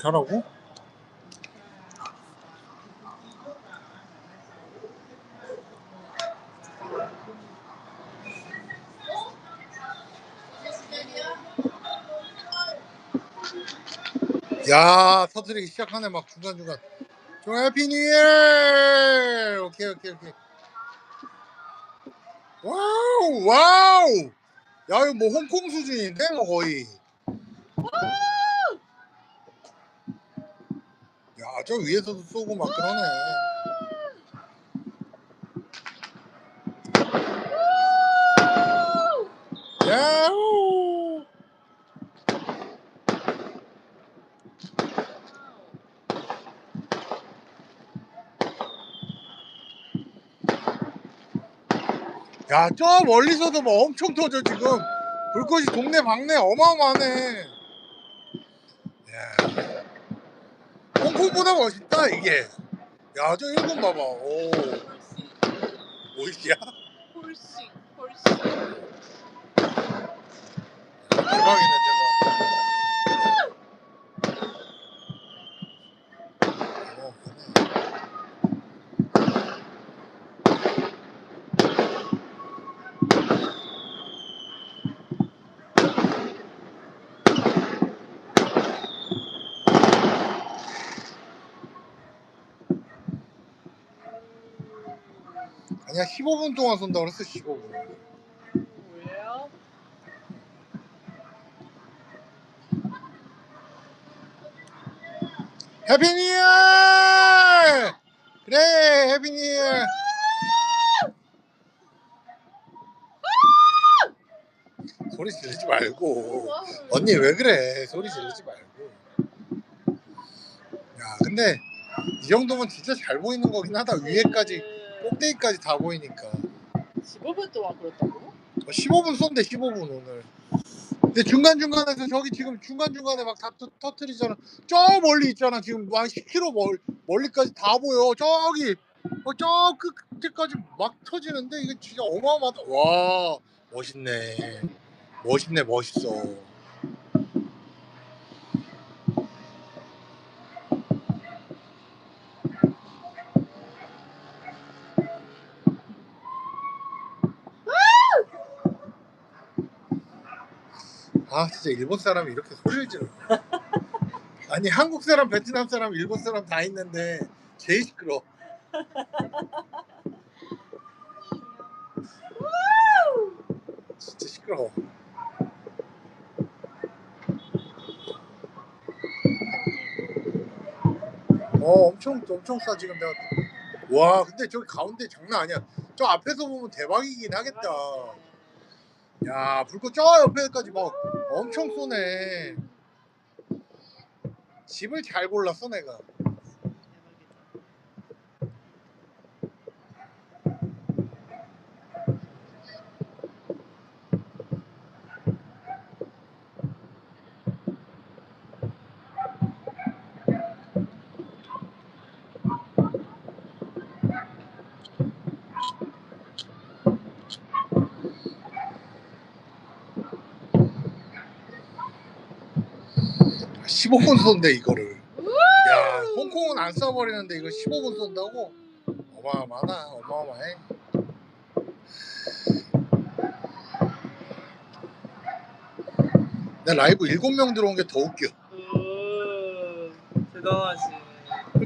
사라고? 야 터트리기 시작하네 막 중간중간. 좀 해피 뉴 이어! 오케이 오케이 오케이. 와우 와우 야 이거 뭐 홍콩 수준인데 뭐 거의. 야 저 위에서도 쏘고 막 그러네. 야우 야, 저 멀리서도 뭐 엄청 터져, 지금. 불꽃이 동네 방네 어마어마하네. 야. 홍콩보다 멋있다, 이게. 야, 저 일본 봐봐. 오, 오이시야? 훨씬 훨씬 대박이네, 아니야 15분 동안 쏜다 그랬어 15분. 뭐예요? 해피 뉴 이어! 그래 해피 뉴 이어! 소리 지르지 말고. 언니 왜 그래? 소리 지르지 말고. 야 근데 이 정도면 진짜 잘 보이는 거긴 하다. 위에까지 꼭대기까지 다 보이니까. 15분 동안 그랬다고? 15분 쏜대 15분 오늘. 근데 중간중간에서 저기 지금 중간중간에 막 다 터트리잖아. 저 멀리 있잖아 지금. 한 10km 멀, 멀리까지 다 보여. 저기 어, 저 끝까지 막 터지는데 이게 진짜 어마어마하다. 와 멋있네. 멋있네 멋있어 아 진짜 일본 사람이 이렇게 소리를 지르 아니 한국 사람 베트남 사람 일본 사람 다 있는데 제일 시끄러 진짜 시끄러워. 어 엄청 엄청 싸 지금 내가. 와 근데 저기 가운데 장난 아니야. 저 앞에서 보면 대박이긴 하겠다. 야 불꽃 저 옆에까지 막 엄청 쏘네. 집을 잘 골랐어 내가 아, 15분 쏜대 이거를. 야 홍콩은 안 쏴버리는데 이거 15분 쏜다고? 어마어마하다 어마어마해. 내 라이브 7명 들어온 게 더 웃겨. 음, 대단하지.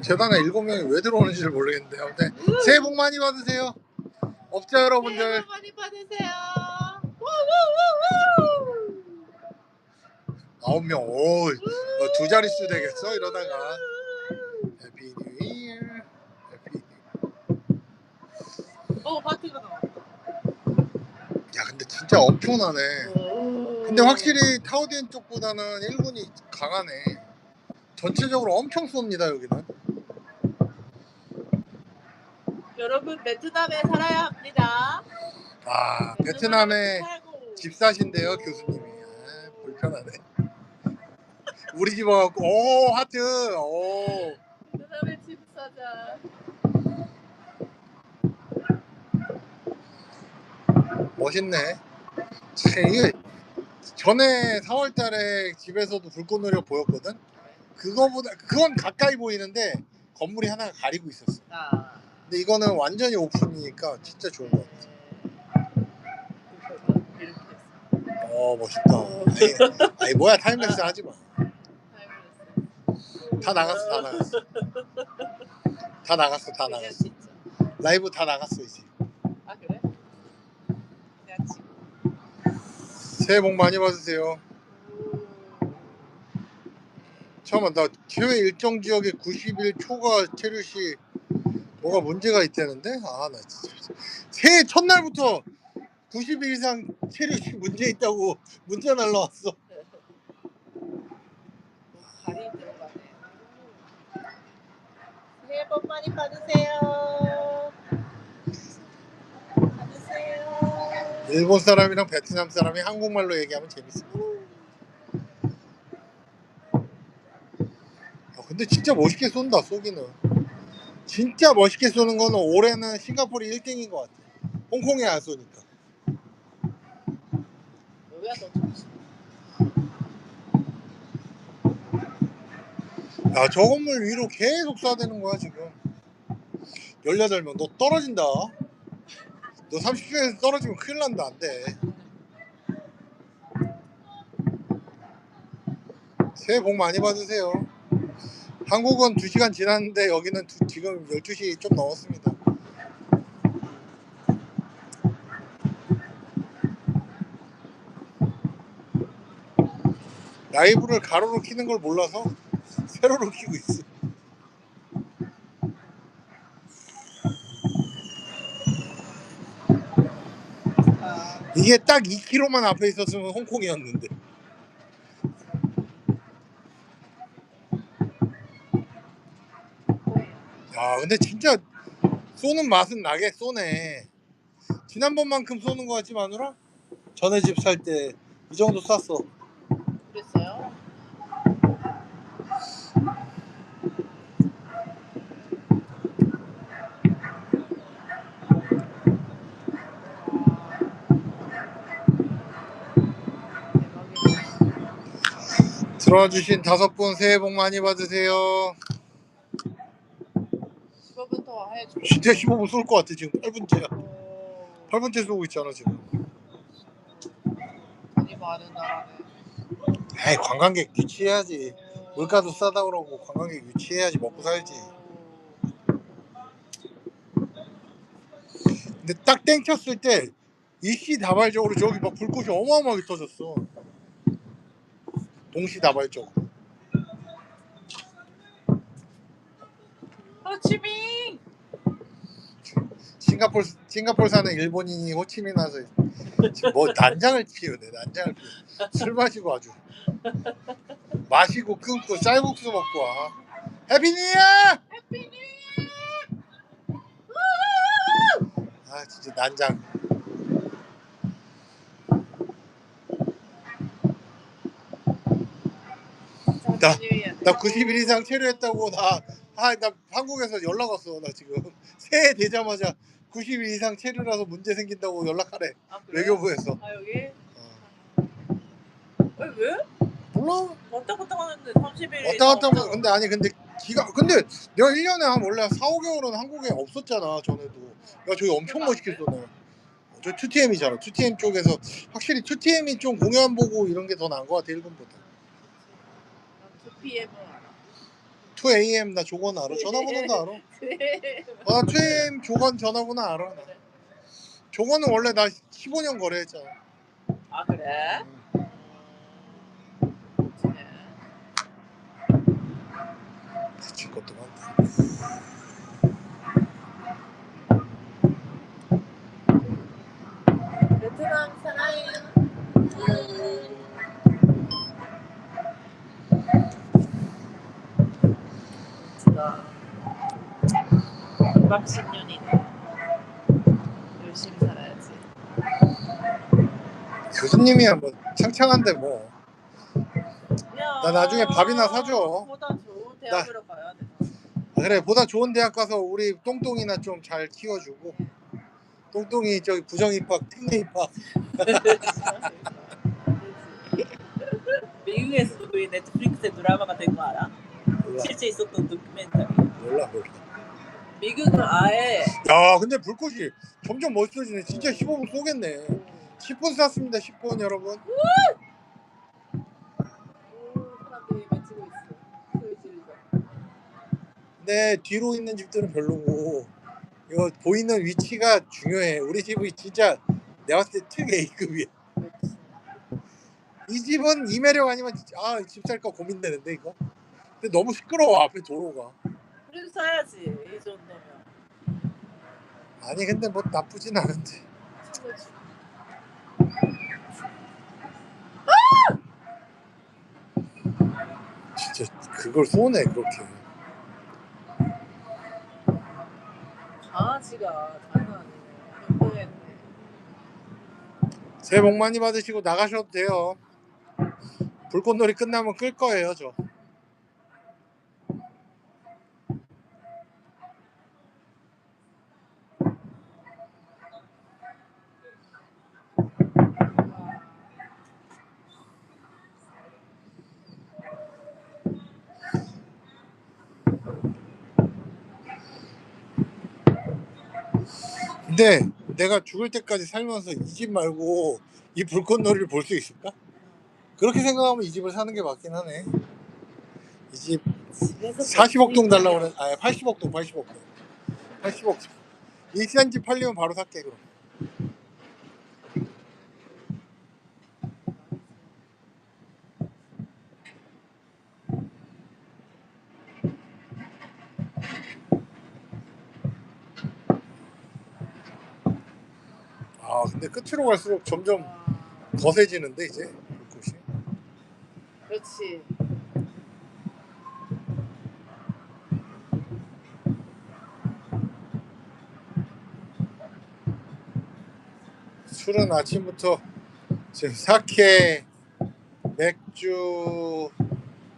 재단에 7명이 왜 들어오는지를 모르겠는데 아무튼 새해 복 많이 받으세요. 업자 새해 여러분들? 복 많이 받으세요. 아홉 명, 오, 어, 두 자릿수 되겠어 이러다가 해피 뉴 이어, 해피. 어 파트가 나왔다. 야 근데 진짜 엄청나네. 오. 근데 확실히 타오디엔 쪽보다는 일본이 강하네. 전체적으로 엄청 쏩니다 여기는. 여러분 베트남에 살아야 합니다. 아 베트남에 살고. 집 사신대요 교수님이. 아, 불편하네. 우리 집 와갖고 오 하트, 오. 베트남에 집 사자. 멋있네. 참 이게 전에 4월달에 집에서도 불꽃놀이 보였거든. 그거보다 그건 가까이 보이는데 건물이 하나 가 가리고 있었어. 아. 근데 이거는 완전히 오픈이니까 진짜 좋은 것 같아. 됐어. 어 멋있다. 아니, 아니 뭐야 타임랩스 하지 마. 다 나갔어 다 나갔어. 다 나갔어 다 그냥 나갔어. 진짜. 라이브 다 나갔어 이제. 아 그래? 그냥 지금. 새해 복 많이 받으세요. 잠깐만 나 해외 일정 지역에 90일 초과 체류 시 뭐가 문제가 있다는데? 아 나 진짜 새해 첫날부터 90일 이상 체류 시 문제 있다고 문자 날라왔어. 갈이 들어가네. 새해 복 많이 받으세요. 받으세요. 일본 사람이랑 베트남 사람이 한국말로 얘기하면 재밌어. 아, 근데 진짜 멋있게 쏜다 쏘기는. 진짜 멋있게 쏘는 거는 올해는 싱가포르 1등인 것 같아. 홍콩에 안 쏘니까. 더 좋지. 야, 저 건물 위로 계속 쏴대는 거야, 지금. 18명. 너 떨어진다. 너 30층에서 떨어지면 큰일 난다, 안 돼. 새해 복 많이 받으세요. 한국은 2시간 지났는데 여기는 두- 지금 12시 좀 넘었습니다. 라이브를 가로로 키는 걸 몰라서 세로로 키고 있어. 아, 이게 딱 2km만 앞에 있었으면 홍콩이었는데. 야, 근데 진짜 쏘는 맛은 나게 쏘네. 지난번만큼 쏘는 것 같지 마누라? 전에 집 살 때 이 정도 쐈어. 그랬어요? 대박이다. 들어와 주신 다섯 분 새해 복 많이 받으세요. 15분 더 해줘. 진짜 15분 쏠 것 같아 지금 8분째야. 오, 8분째 쏘고 있잖아 지금. 돈이 많은 나라네. 에이 관광객 유치해야지. 물가도 싸다 그러고 관광객 유치해야지 먹고 살지. 근데 딱 땡쳤을 때 일시다발적으로 저기 막 불꽃이 어마어마하게 터졌어. 동시다발적으로. 호치민! 싱가폴 싱가폴 사는 일본인이 호치민 와서 지금 뭐 난장을 피우네 난장을 피우. 술 마시고 아주 마시고 끊고 쌀국수 먹고 와. 해피 뉴 이어! 해피 뉴아 진짜 난장. 나- 이어! 나 90일 이상 체류했다고 나, 아, 나 한국에서 연락 왔어. 나 지금 새해 되자마자 90일 이상 체류라서 문제 생긴다고 연락하래. 아? 외교부에서. 아 여기? 어. 왜 왜? 몰라. 왔다 갔다 하는데 30일 왔다 갔다 하면 근데 아니 근데 기가 근데 내가 1년에 한 원래 4, 5개월은 한국에 없었잖아 전에도. 야 저기 엄청 멋있게 쏘네. 저 2TM이잖아. 2TM 쪽에서 확실히 2TM이 좀 공연 보고 이런 게 더 나은 것 같아 1군보다. 2PM은 알아 2AM 나 조건 알아. 전화번호도 알아. 아 2AM 조건 전화번호 알아. 나. 조건은 원래 나 15년 거래했잖아. 아 그래? 음. 멋지네 미친 것도 많다. 베트남 사랑해 요 멋지다 2박 10년이네 열심히 살아야지 교수님이야 뭐 창창한데 뭐. 야, 나 나중에 밥이나 사줘. 보다 좋은 대학으로 가야 돼 아, 그래 보다 좋은 대학 가서 우리 똥똥이나 좀 잘 키워주고 똥똥이 저기 부정 입학 특례 입학 그게 넷플릭스에 드라마가 된 거 알아? 실제 있었던 다큐멘터리. 몰라 몰라. 미국은 아예 야 근데 불꽃이 점점 멋있어지네. 진짜 15분 쏘겠네. 10분 쐈습니다 10분 여러분. 오, 사람들이 외치고 있어. 소리 지르죠. 근데 뒤로 있는 집들은 별로고 이거 보이는 위치가 중요해. 우리 집이 진짜 내가 봤을 때특 A급이야. 이 집은 이매력 아니면 아 집 살까 고민되는데 이거 근데 너무 시끄러워 앞에 도로가 그래도 사야지 이 정도면. 아니 근데 뭐 나쁘진 않은데 친구지. 진짜 그걸 쏘네 그렇게 강아지가 장난 아니네. 흥분했네. 새해 복 많이 받으시고 나가셔도 돼요 불꽃놀이 끝나면 끌 거예요 저 근데 내가 죽을 때까지 살면서 이 집 말고 이 불꽃놀이를 볼 수 있을까? 그렇게 생각하면 이 집을 사는 게 맞긴 하네. 이집 집에서 40억 동 달라고 그래. 아, 80억 동, 80억 동. 80억 동. 일산 집 팔리면 바로 살게 그럼. 아, 근데 끝으로 갈수록 점점 아, 거세지는데 이제 불꽃이. 그렇지. 술은 아침부터 지금 사케, 맥주,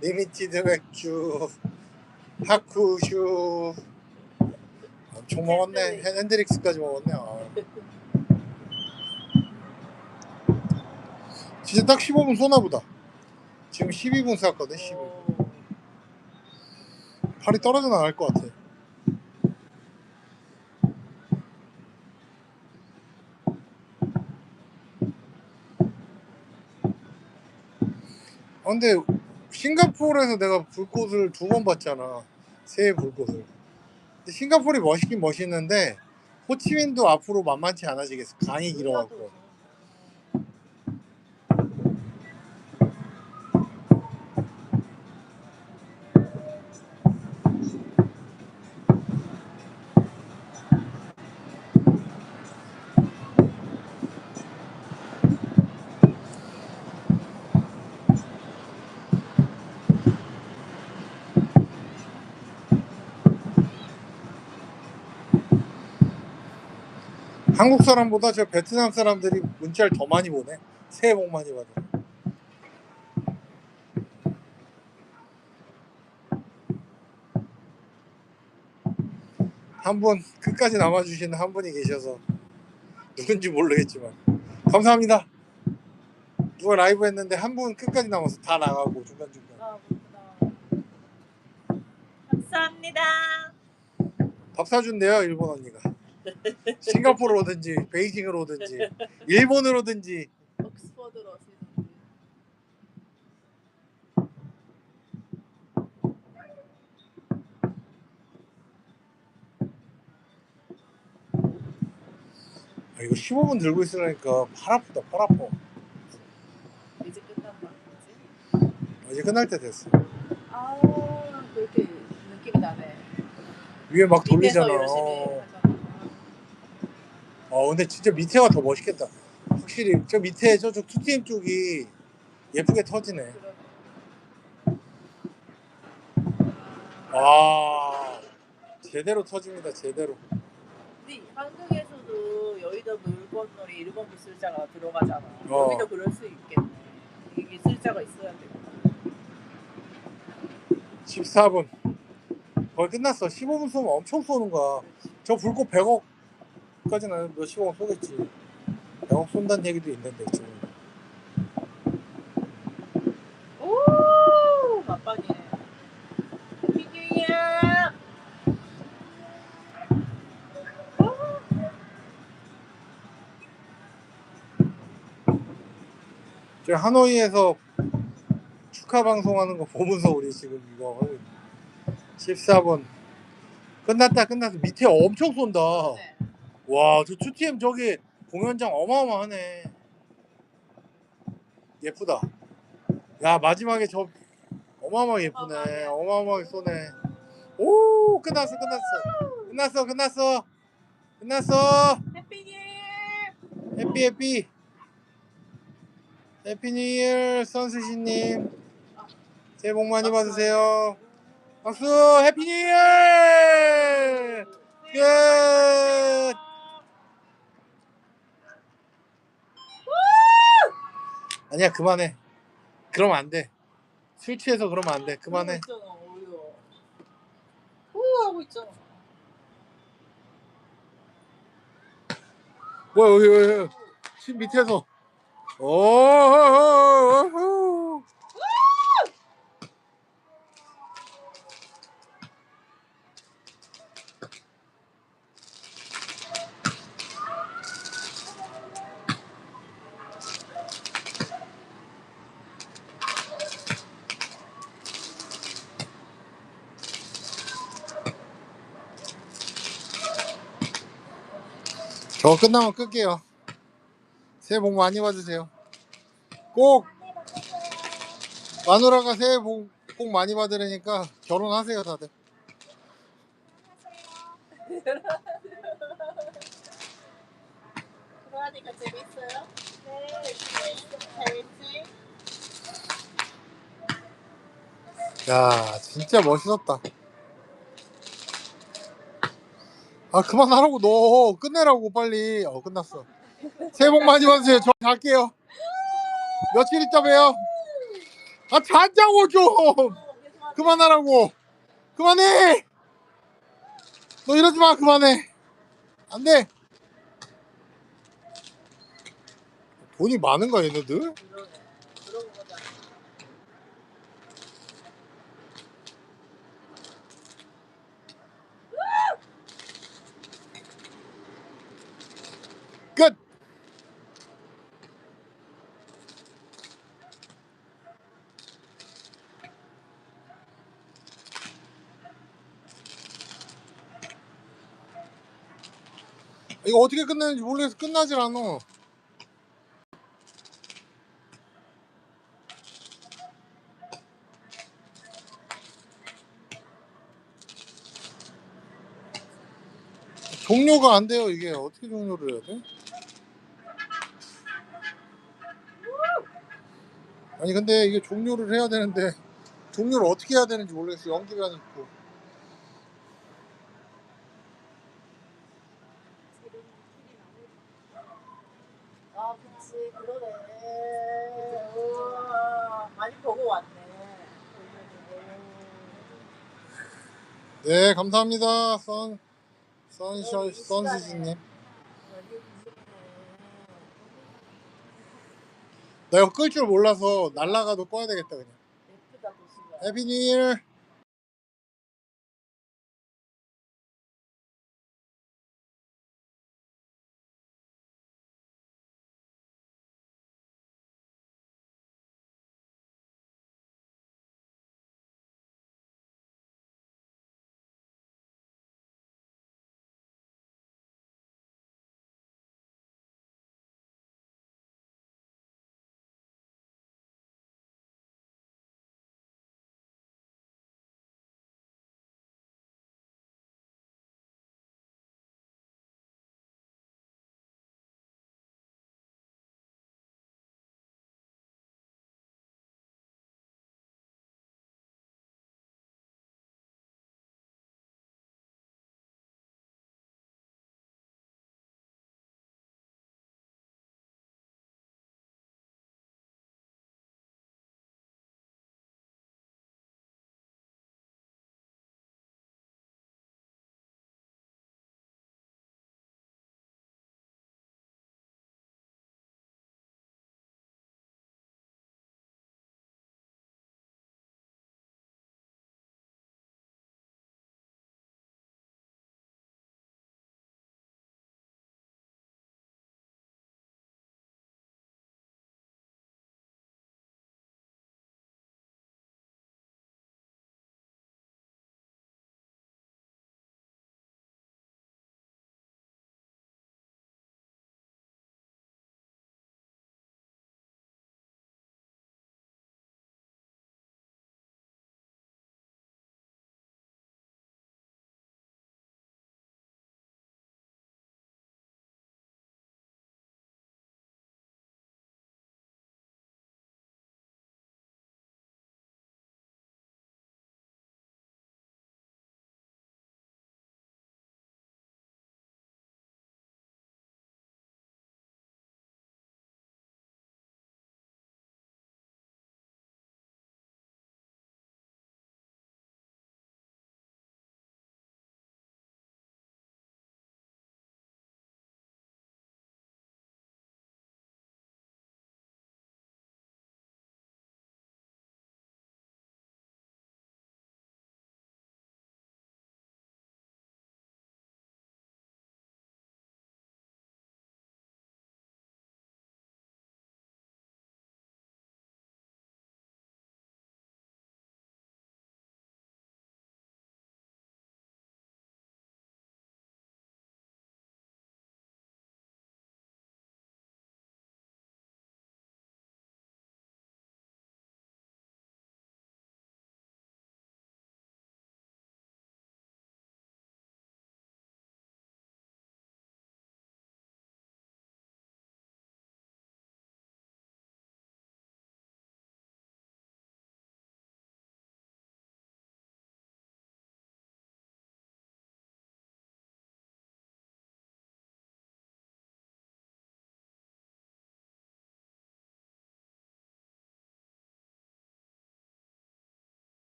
리미티드 맥주, 하쿠슈 엄청 먹었네. 핸- 핸드릭스까지 먹었네. 아. 진짜 딱 15분 쏘나 보다. 지금 12분 쐈거든. 12분. 어, 팔이 떨어져 나갈 것 같아. 아, 근데 싱가포르에서 내가 불꽃을 두 번 봤잖아. 새해 불꽃을. 근데 싱가포르이 멋있긴 멋있는데 호치민도 앞으로 만만치 않아지겠어. 강이 길어갖고. 한국 사람보다 저 베트남 사람들이 문자를 더 많이 보내. 새해 복 많이 받아. 한분 끝까지 남아주시는 한 분이 계셔서 누군지 모르겠지만 감사합니다. 누가 라이브 했는데 한 분 끝까지 남아서 다 나가고 중간 중간 아. 감사합니다. 밥 사준대요 일본 언니가. 싱가포르 오든지 베이징으로 오든지 일본으로 오든지 옥스퍼드로. 아, 이거 15분 들고 있으려니까 팔 아프다 팔 아파 이제 끝난다. 그치? 이제 끝날 때 됐어 아, 그렇게 느낌이 나네. 위에 막 밑에서 돌리잖아 열심히 어. 근데 진짜 밑에가 더 멋있겠다 확실히 저 밑에 저쪽 투팀 쪽이 예쁘게 터지네. 와 제대로 터집니다 제대로 근데 한국에서도 여의도 물건놀이 일본 기술자가 들어가잖아. 어. 여기도 그럴 수 있겠네. 이 기술자가 있어야 돼. 14분 거의 끝났어 15분 쏘면 엄청 쏘는 거야 저 불꽃 100억 몇까지는 몇십억 원 쏘겠지. 100억 쏜다는 얘기도 있는데 지금. 오, 맞박이네. 피규야. 하노이에서 축하 방송하는 거 보면서 우리 지금 이거 14번 끝났다 끝났어 밑에 엄청 쏜다. 네. 와 저 2TM 저기 공연장 어마어마하네. 예쁘다. 야 마지막에 저 어마어마하게 예쁘네. 어마어마하게. 쏘네. 오 끝났어 끝났어. 끝났어 끝났어. 끝났어. 해피 뉴 해피 해피. 해피 뉴 이어 선스시님. 새해 복 많이 받으세요. 박수! 해피 뉴 이어! 끝 아니야 그만해. 그러면 안돼 술 취해서 그러면 안돼. 그만해. 있잖아 어려. 후 하고 있잖아. 뭐야 여기 여기 여기. 집 밑에서. 오호호호호 저 끝나면 끌게요. 새해 복 많이 받으세요. 꼭 마누라가 새해 복꼭 많이 받으려니까 결혼하세요 다들. 그러니까 재밌어요? 네 재밌지? 야 진짜 멋있었다. 아 그만하라고 너 끝내라고 빨리. 어 끝났어. 새해 복 많이 받으세요. 저 갈게요. 며칠 있다 봬요. 아 자자고 좀. 그만하라고. 그만해. 너 이러지 마. 그만해. 안 돼. 돈이 많은가 얘네들? 그러네 그러고 보자 끝. 이거 어떻게 끝내는지 모르겠어. 끝나질 않아. 종료가 안 돼요. 이게 어떻게 종료를 해야 돼? 아니 근데 이게 종료를 해야 되는데 종료를 어떻게 해야 되는지 모르겠어. 연기가 있고. 아 그치 그러네 우와 많이 보고 왔네 네, 감사합니다. 선 선샤 여기 선시즈님. 여기 무섭네 나 이거 끌 줄 몰라서 날라가도 꺼야 되겠다 그냥. 예쁘다 도시가 해피 뉴.